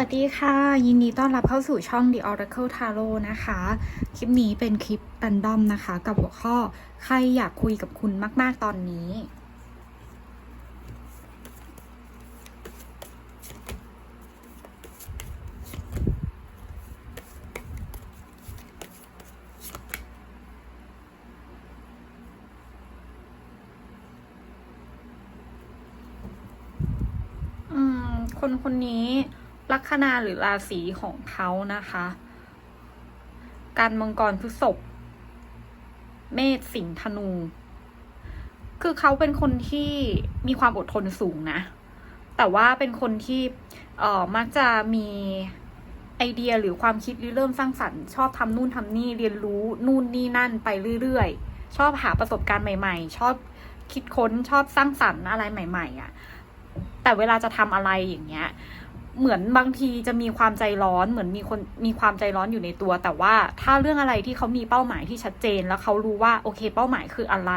วัสดีค่ะ ยินดีต้อนรับเข้าสู่ช่อง The Oracle Tarot นะคะ คลิปนี้เป็นคลิป r รนดอมนะคะ กับหัวข้อใครอยากคุยกับคุณมาก ๆ ตอนนี้ อืม คนคนนี้ ลัคนาหรือราศีของเขานะคะ การมังกรพฤษภเมษสิงห์ธนู คือเขาเป็นคนที่มีความอดทนสูงนะ แต่ว่าเป็นคนที่เอ่อมักจะมีไอเดียหรือความคิดริเริ่มสร้างสรรค์ชอบทำนู่นทำนี่เรียนรู้นู่นนี่นั่นไปเรื่อยๆ ชอบหาประสบการณ์ใหม่ ๆ ชอบคิดค้นชอบสร้างสรรค์อะไรใหม่ ๆอะ แต่เวลาจะทำอะไรอย่างเงี้ย เหมือนบางทีจะมีความใจร้อนเหมือนมีคนมีความใจร้อนอยู่ในตัว แต่ว่าถ้าเรื่องอะไรที่เขามีเป้าหมายที่ชัดเจน แล้วเขารู้ว่าโอเค เป้าหมายคืออะไร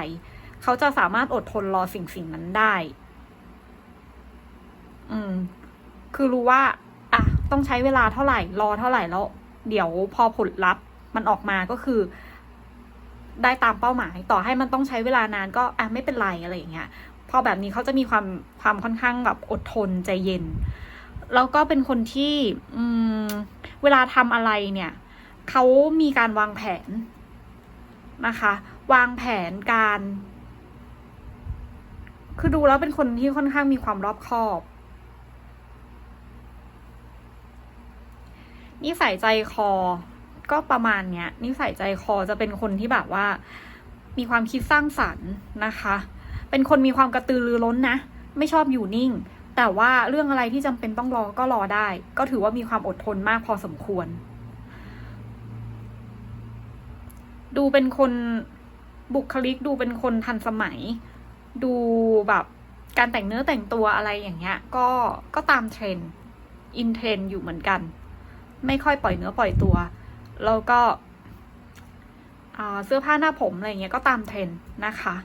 เขาจะสามารถอดทนรอสิ่งสิ่งนั้นได้ อืม คือรู้ว่า อะ ต้องใช้เวลาเท่าไหร่ รอเท่าไหร่แล้ว เดี๋ยวพอผลลัพธ์ มันออกมาก็คือ ได้ตามเป้าหมาย ต่อให้มันต้องใช้เวลานานก็อะไม่เป็นไรอะไรอย่างเงี้ยพอแบบนี้เขาจะมีความความค่อนข้างแบบอดทนใจเย็น แล้วก็เป็นคนที่อืมเวลาทำอะไรเนี่ยเขามีการวางแผนนะคะ วางแผนการ คือดูแล้วเป็นคนที่ค่อนข้างมีความรอบคอบนิสัยใจคอ ก็ประมาณเนี้ยนิสัยใจคอจะเป็นคนที่แบบว่า มีความคิดสร้างสรรค์นะคะ เป็นคนมีความกระตือรือร้นนะ ไม่ชอบอยู่นิ่ง แต่ว่าเรื่องอะไรที่จำเป็นต้องรอก็รอได้ ก็ถือว่ามีความอดทนมากพอสมควร ดูเป็นคนบุคลิกดูเป็นคนทันสมัย ดูแบบการแต่งเนื้อแต่งตัวอะไรอย่างเงี้ย ก็ก็ตามเทรนด์อินเทรนด์อยู่เหมือนกัน ไม่ค่อยปล่อยเนื้อปล่อยตัว แล้วก็เสื้อผ้าหน้าผมอะไรเงี้ยก็ตามเทรนด์นะคะ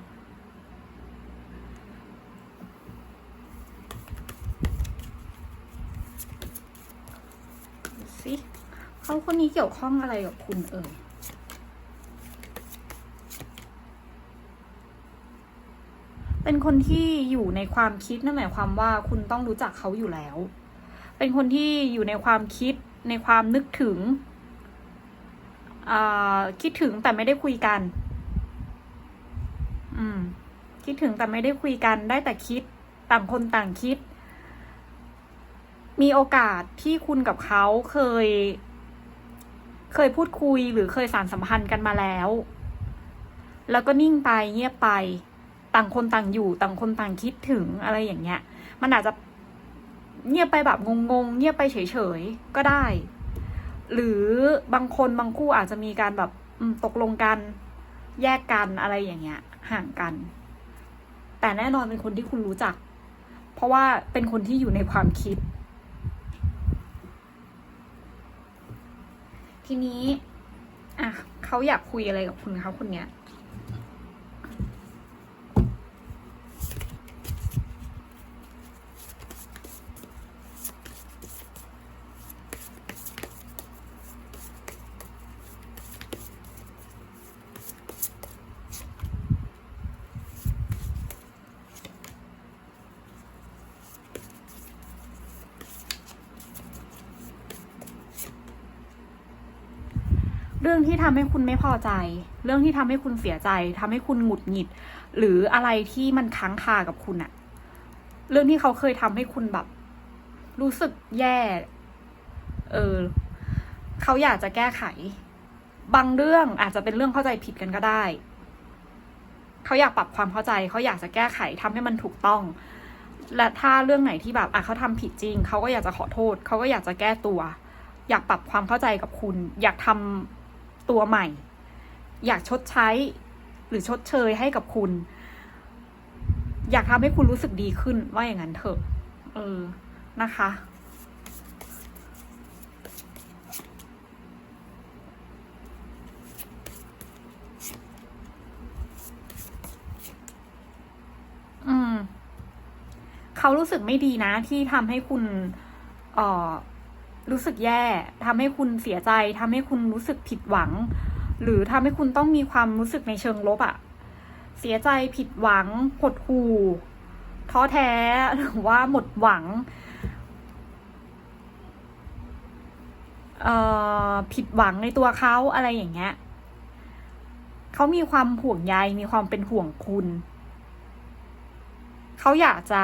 ดูสิ เขาคนนี้เกี่ยวข้องอะไรกับคุณเอ่ยเป็นคนที่อยู่ในความคิดนั่นหมายความว่าคุณต้องรู้จักเขาอยู่แล้ว เป็นคนที่อยู่ในความคิดในความนึกถึง คิดถึงแต่ไม่ได้คุยกัน อืม คิดถึงแต่ไม่ได้คุยกัน ได้แต่คิด ต่างคนต่างคิด มีโอกาสที่คุณกับเขาเคย เคยพูดคุยหรือเคยสารสัมพันธ์กันมาแล้ว แล้วก็นิ่งไปเงียบไป ต่างคนต่างอยู่ ต่างคนต่างคิดถึงอะไรอย่างเงี้ย มันอาจจะเงียบไปแบบงงๆ เงียบไปเฉยๆ ก็ได้ หรือบางคนบางคู่อาจจะมีการแบบตกลงกัน แยกกันอะไรอย่างเงี้ย ห่างกัน แต่แน่นอนเป็นคนที่คุณรู้จัก เพราะว่าเป็นคนที่อยู่ในความคิด ทีนี้ อะเขาอยากคุยอะไรกับคุณคะคนเนี้ย เรื่องที่ทำให้คุณไม่พอใจ เรื่องที่ทำให้คุณเสียใจทำให้คุณหงุดหงิด หรืออะไรที่มันค้างคากับคุณอะเรื่องที่เขาเคยทำให้คุณแบบ รู้สึกแย่ เออ เขาอยากจะแก้ไข บางเรื่องอาจจะเป็นเรื่องเข้าใจผิดกันก็ได้ เขาอยากปรับความเข้าใจ เขาอยากจะแก้ไขทำให้มันถูกต้อง และถ้าเรื่องไหนที่แบบอะเขาทำผิดจริง เขาก็อยากจะขอโทษ เขาก็อยากจะแก้ตัว อยากปรับความเข้าใจกับคุณ อยากทำ ตัวใหม่ อยากชดใช้หรือชดเชยให้กับคุณ อยากทำให้คุณรู้สึกดีขึ้นว่าอย่างนั้นเถอะ เออนะคะอืมเขารู้สึกไม่ดีนะที่ทำให้คุณ เอ่อ รู้สึกแย่ทำให้คุณเสียใจทำให้คุณรู้สึกผิดหวัง หรือทำให้คุณต้องมีความรู้สึกในเชิงลบอะเสียใจผิดหวังหดหู่ท้อแท้หรือว่าหมดหวังผิดหวังในตัวเขาอะไรอย่างเงี้ยเขามีความห่วงใยมีความเป็นห่วงคุณ เขาอยากจะ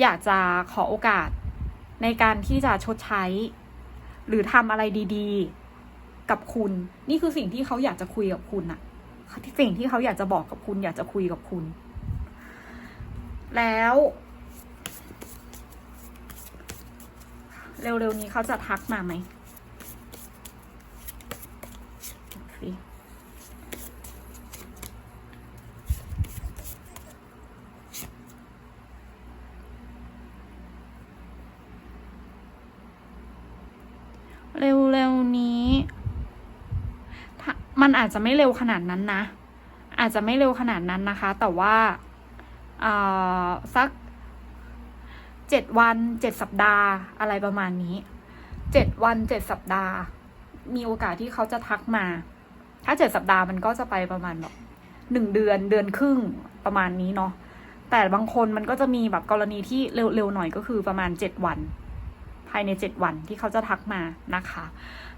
อยากจะขอโอกาส ในการที่จะชดใช้ หรือทำอะไรดีๆ กับคุณ นี่คือสิ่งที่เขาอยากจะคุยกับคุณอะสิ่งที่เขาอยากจะบอกกับคุณ อยากจะคุยกับคุณ แล้ว เร็วๆนี้เขาจะทักมาไหมสิเร็วๆนี้ถ้า มันอาจจะไม่เร็วขนาดนั้นนะ อาจจะไม่เร็วขนาดนั้นนะคะ แต่ว่าอ่าสักเจ็ดวันเจ็ดสัปดาห์อะไรประมาณนี้เจ็ดวันเจ็ดสัปดาห์ มีโอกาสที่เขาจะทักมา ถ้าเจ็ดสัปดาห์มันก็จะไปประมาณแบบหนึ่งเดือนเดือนครึ่งประมาณนี้เนาะแต่บางคนมันก็จะมีแบบกรณีที่เร็วๆหน่อยก็คือประมาณเจ็ดวัน ภายในเจ็ดวันที่เขาจะทักมานะคะ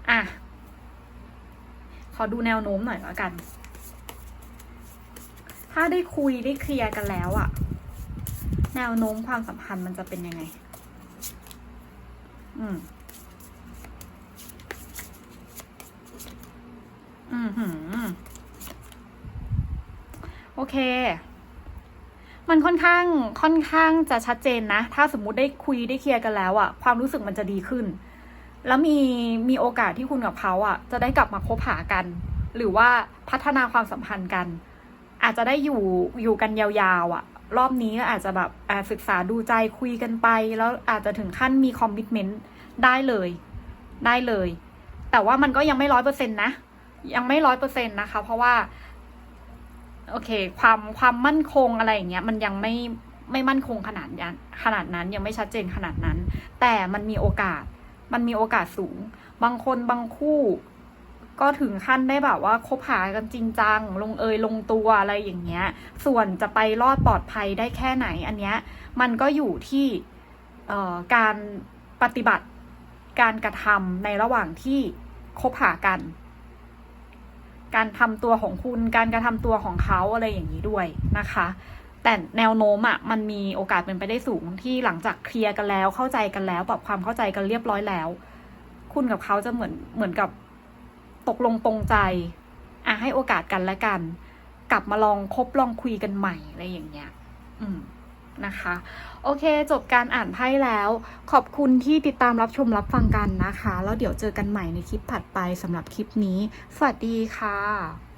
อะ ขอดูแนวโน้มหน่อยละกัน ถ้าได้คุยได้เคลียร์กันแล้วอะแนวโน้มความสัมพันธ์มันจะเป็นยังไง อืม อืมหืมโอเค มันค่อนข้าง ค่อนข้างจะชัดเจนนะ ถ้าสมมุติได้คุยได้เคลียร์กันแล้วอะความรู้สึกมันจะดีขึ้น แล้วมีมีโอกาสที่คุณกับเขาอะ จะได้กลับมาคบหากัน หรือว่าพัฒนาความสัมพันธ์กัน อาจจะได้อยู่อยู่กันยาวๆอะ รอบนี้ก็อาจจะแบบอ่าศึกษาดูใจคุยกันไป แล้วอาจจะถึงขั้นมีคอมมิชเมนต์ได้เลย ได้เลย แต่ว่ามันก็ยังไม่ร้อยเปอร์เซ็นต์นะ ยังไม่ร้อยเปอร์เซ็นต์นะคะ เพราะว่า โอเค ความความมั่นคงอะไรอย่างเงี้ย มันยังไม่ไม่มั่นคงขนาดนั้นขนาดนั้นยังไม่ชัดเจนขนาดนั้น แต่มันมีโอกาส มันมีโอกาสสูง บางคนบางคู่ ก็ถึงขั้นได้แบบว่าคบหากันจริงจัง ลงเอยลงตัวอะไรอย่างเงี้ย ส่วนจะไปรอดปลอดภัยได้แค่ไหนอันเนี้ยมันก็อยู่ที่การปฏิบัติการกระทำในระหว่างที่คบหากัน การทำตัวของคุณ การกระทำตัวของเขาอะไรอย่างนี้ด้วยนะคะ แต่แนวโน้มอะมันมีโอกาสเป็นไปได้สูงที่หลังจากเคลียร์กันแล้วเข้าใจกันแล้วปรับความเข้าใจกันเรียบร้อยแล้ว คุณกับเขาจะเหมือนเหมือนกับตกลงปรงใจอะให้โอกาสกันและกัน กลับมาลองคบลองคุยกันใหม่อะไรอย่างเงี้ย อืมนะคะ โอเคจบการอ่านไพ่แล้ว ขอบคุณที่ติดตามรับชมรับฟังกันนะคะ แล้วเดี๋ยวเจอกันใหม่ในคลิปถัดไปสำหรับคลิปนี้ สวัสดีค่ะ